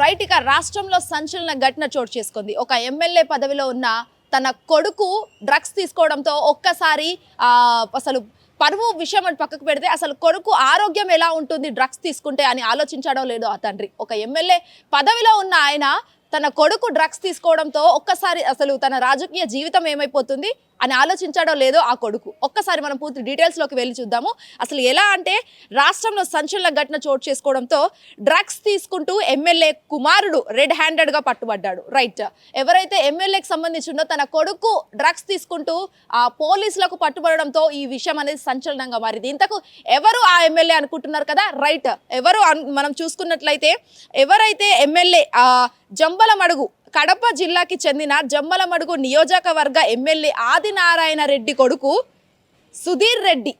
Right ఇక రాష్ట్రంలో సంచలన ఘటన చోటు చేసుకుంది. ఒక ఎమ్మెల్యే పదవిలో ఉన్న తన కొడుకు డ్రగ్స్ తీసుకోవడంతో ఒక్కసారి అసలు పరువు విషయం అని పక్కకు పెడితే అసలు కొడుకు ఆరోగ్యం ఎలా ఉంటుంది డ్రగ్స్ తీసుకుంటే అని ఆలోచించడం లేదో ఆ తండ్రి. ఒక ఎమ్మెల్యే పదవిలో ఉన్న ఆయన తన కొడుకు డ్రగ్స్ తీసుకోవడంతో ఒక్కసారి అసలు తన రాజకీయ జీవితం ఏమైపోతుంది? అని ఆలోచించాడో లేదో ఆ కొడుకు. ఒక్కసారి మనం పూర్తి డీటెయిల్స్లోకి వెళ్ళి చూద్దాము. అసలు ఎలా అంటే రాష్ట్రంలో సంచలన ఘటన చోటు చేసుకోవడంతో డ్రగ్స్ తీసుకుంటూ ఎమ్మెల్యే కుమారుడు రెడ్ హ్యాండెడ్గా పట్టుబడ్డాడు. రైట్ ఎవరైతే ఎమ్మెల్యేకి సంబంధించిందో తన కొడుకు డ్రగ్స్ తీసుకుంటూ ఆ పోలీసులకు పట్టుబడడంతో ఈ విషయం అనేది సంచలనంగా మారింది. ఇంతకు ఎవరు ఆ ఎమ్మెల్యే అనుకుంటున్నారు కదా? రైట్ ఎవరు అన్- మనం చూసుకున్నట్లయితే ఎవరైతే ఎమ్మెల్యే జంబలమడుగు కడప జిల్లాకి చెందిన జమ్మలమడుగు నియోజకవర్గ ఎమ్మెల్యే ఆదినారాయణ రెడ్డి కొడుకు సుధీర్ రెడ్డి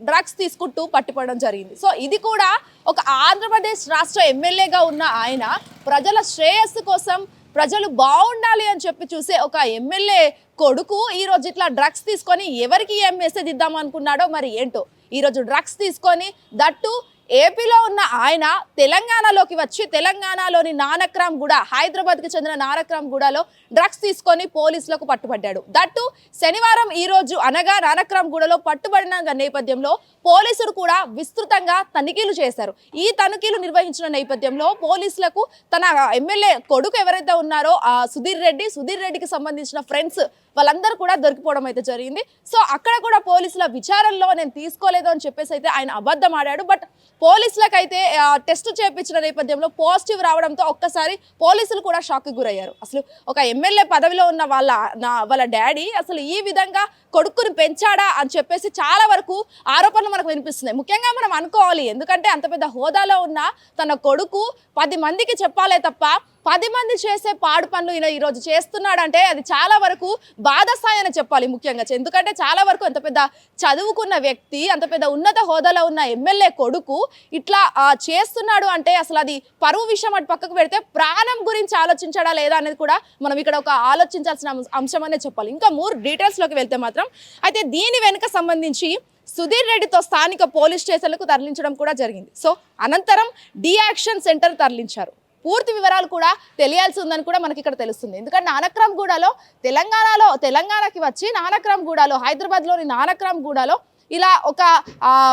డ్రగ్స్ తీసుకుంటూ పట్టుపడడం జరిగింది. సో ఇది కూడా ఒక ఆంధ్రప్రదేశ్ రాష్ట్ర ఎమ్మెల్యేగా ఉన్న ఆయన ప్రజల శ్రేయస్సు కోసం ప్రజలు బాగుండాలి అని చెప్పి చూసే ఒక ఎమ్మెల్యే కొడుకు ఈరోజు ఇట్లా డ్రగ్స్ తీసుకొని ఎవరికి ఏం మెసేజ్ ఇద్దాం అనుకున్నాడో మరి ఏంటో? ఈరోజు డ్రగ్స్ తీసుకొని దట్టు ఏపీలో ఉన్న ఆయన తెలంగాణలోకి వచ్చి తెలంగాణలోని నానక్రామ్ గూడ హైదరాబాద్కి చెందిన నానక్రామ్ గూడలో డ్రగ్స్ తీసుకొని పోలీసులకు పట్టుబడ్డాడు. దట్టు శనివారం ఈ రోజు అనగా నానక్రామ్ గూడలో పట్టుబడిన నేపథ్యంలో పోలీసులు కూడా విస్తృతంగా తనిఖీలు చేశారు. ఈ తనిఖీలు నిర్వహించిన నేపథ్యంలో పోలీసులకు తన ఎమ్మెల్యే కొడుకు ఎవరైతే ఉన్నారో ఆ సుధీర్ రెడ్డి సుధీర్ రెడ్డికి సంబంధించిన ఫ్రెండ్స్ వాళ్ళందరూ కూడా దొరికిపోవడం అయితే జరిగింది. సో అక్కడ కూడా పోలీసుల విచారణలో నేను తీసుకోలేదు అని చెప్పేసి అయితే ఆయన అబద్ధం ఆడాడు బట్ పోలీసులకైతే టెస్ట్ చేపించిన నేపథ్యంలో పాజిటివ్ రావడంతో ఒక్కసారి పోలీసులు కూడా షాక్కి గురయ్యారు. అసలు ఒక ఎమ్మెల్యే పదవిలో ఉన్న వాళ్ళ నా వాళ్ళ డాడీ అసలు ఈ విధంగా కొడుకుని పెంచాడా అని చెప్పేసి చాలా వరకు ఆరోపణలు మనకు వినిపిస్తున్నాయి. ముఖ్యంగా మనం అనుకోవాలి ఎందుకంటే అంత పెద్ద హోదాలో ఉన్న తన కొడుకు పది మందికి చెప్పాలే తప్ప పది మంది చేసే పాడు పనులు ఈయన ఈరోజు చేస్తున్నాడంటే అది చాలా వరకు బాధస్థాయి అని చెప్పాలి ముఖ్యంగా. ఎందుకంటే చాలా వరకు అంత పెద్ద చదువుకున్న వ్యక్తి అంత పెద్ద ఉన్నత హోదాలో ఉన్న ఎమ్మెల్యే కొడుకు ఇట్లా చేస్తున్నాడు అంటే అసలు అది పరువు విషయం అటు పక్కకు పెడితే ప్రాణం గురించి ఆలోచించాడా లేదా అనేది కూడా మనం ఇక్కడ ఒక ఆలోచించాల్సిన అంశం అనే చెప్పాలి. ఇంకా మూడు డీటెయిల్స్లోకి వెళ్తే మాత్రం అయితే దీని వెనుక సంబంధించి సుధీర్ రెడ్డితో స్థానిక పోలీస్ స్టేషన్లకు తరలించడం కూడా జరిగింది. సో అనంతరం డియాక్షన్ సెంటర్ తరలించారు. పూర్తి వివరాలు కూడా తెలియాల్సి ఉందని కూడా మనకి ఇక్కడ తెలుస్తుంది. ఎందుకంటే నానక్రామ్ గూడలో తెలంగాణలో తెలంగాణకి వచ్చి నానక్రామ్ గూడలో హైదరాబాద్లోని నానక్రామ్ గూడలో ఇలా ఒక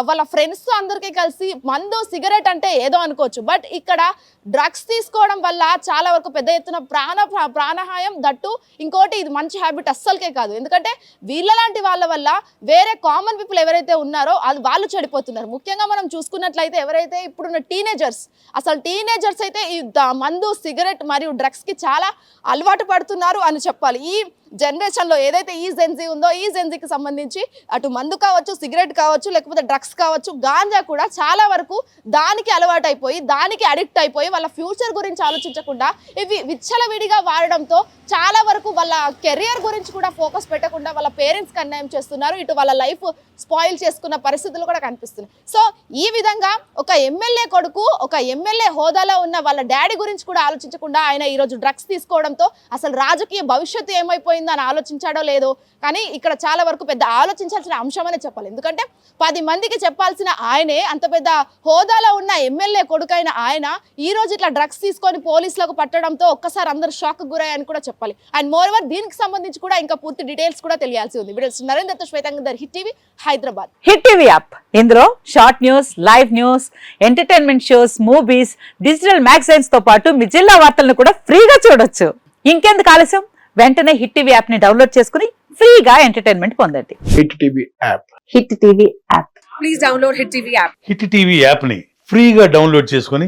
వాళ్ళ ఫ్రెండ్స్ అందరికీ కలిసి మందు సిగరెట్ అంటే ఏదో అనుకోవచ్చు. బట్ ఇక్కడ డ్రగ్స్ తీసుకోవడం వల్ల చాలా వరకు పెద్ద ఎత్తున ప్రాణ ప్రాణహాయం దట్టు ఇంకోటి ఇది మంచి హ్యాబిట్ అస్సలకే కాదు. ఎందుకంటే వీళ్ళలాంటి వాళ్ళ వల్ల వేరే కామన్ పీపుల్ ఎవరైతే ఉన్నారో అది వాళ్ళు చెడిపోతున్నారు. ముఖ్యంగా మనం చూసుకున్నట్లయితే ఎవరైతే ఇప్పుడున్న టీనేజర్స్ అసలు టీనేజర్స్ అయితే ఈ మందు సిగరెట్ మరియు డ్రగ్స్కి చాలా అలవాటు పడుతున్నారు అని చెప్పాలి. ఈ జనరేషన్లో ఏదైతే ఈ జెన్జీ ఉందో ఈ జెన్జీకి సంబంధించి అటు మందు కావచ్చు సిగరెట్ కావచ్చు లేకపోతే డ్రగ్స్ కావచ్చు గాంజా కూడా చాలా వరకు దానికి అలవాటు అయిపోయి దానికి అడిక్ట్ అయిపోయి వాళ్ళ ఫ్యూచర్ గురించి ఆలోచించకుండా ఇవి విచ్చలవిడిగా వాడడంతో చాలా వరకు వాళ్ళ కెరియర్ గురించి కూడా ఫోకస్ పెట్టకుండా వాళ్ళ పేరెంట్స్కి అన్యాయం చేస్తున్నారు. ఇటు వాళ్ళ లైఫ్ స్పాయిల్ చేసుకున్న పరిస్థితులు కూడా కనిపిస్తున్నాయి. సో ఈ విధంగా ఒక ఎమ్మెల్యే కొడుకు ఒక ఎమ్మెల్యే హోదాలో ఉన్న వాళ్ళ డాడీ గురించి కూడా ఆలోచించకుండా ఆయన ఈరోజు డ్రగ్స్ తీసుకోవడంతో అసలు రాజకీయ భవిష్యత్తు ఏమైపోయిందో అని ఆలోచించాడో లేదో కానీ ఇక్కడ చాలా వరకు పెద్ద ఆలోచించాల్సిన అంశమనే చెప్పాలి. ఎందుకంటే పది మందికి చెప్పాల్సిన ఆయనే అంత పెద్ద హోదాలో ఉన్న ఎమ్మెల్యే కొడుకైన ఆయన ఈ రోజు ఇట్లా డ్రగ్స్ తీసుకొని పోలీసులకు పట్టడంతో ఒక్కసారి అందరు షాక్ గురయ్యని కూడా చెప్పాలి. అండ్ మోర్ ఓవర్ దీనికి సంబంధించి కూడా ఇంకా పూర్తి డీటెయిల్స్ కూడా తెలియాల్సి ఉంది. వీడియోస్ నరేంద్రతో శ్వేతంగర్ Hit TV Hyderabad. Hit TV app. ఇందులో short news live news entertainment shows movies digital మ్యాగజైన్స్తో పాటు మీ జిల్లా వార్తలను కూడా ఫ్రీగా చూడొచ్చు. ఇంకెందుకు ఆలస్యం? వెంటనే హిట్ టీవీ యాప్ని డౌన్లోడ్ చేసుకుని ఫ్రీగా ఎంటర్టైన్మెంట్ పొందండి. Hit TV app. Hit TV app. Please download Hit TV app. Hit TV యాప్ని ఫ్రీగా డౌన్లోడ్ చేసుకొని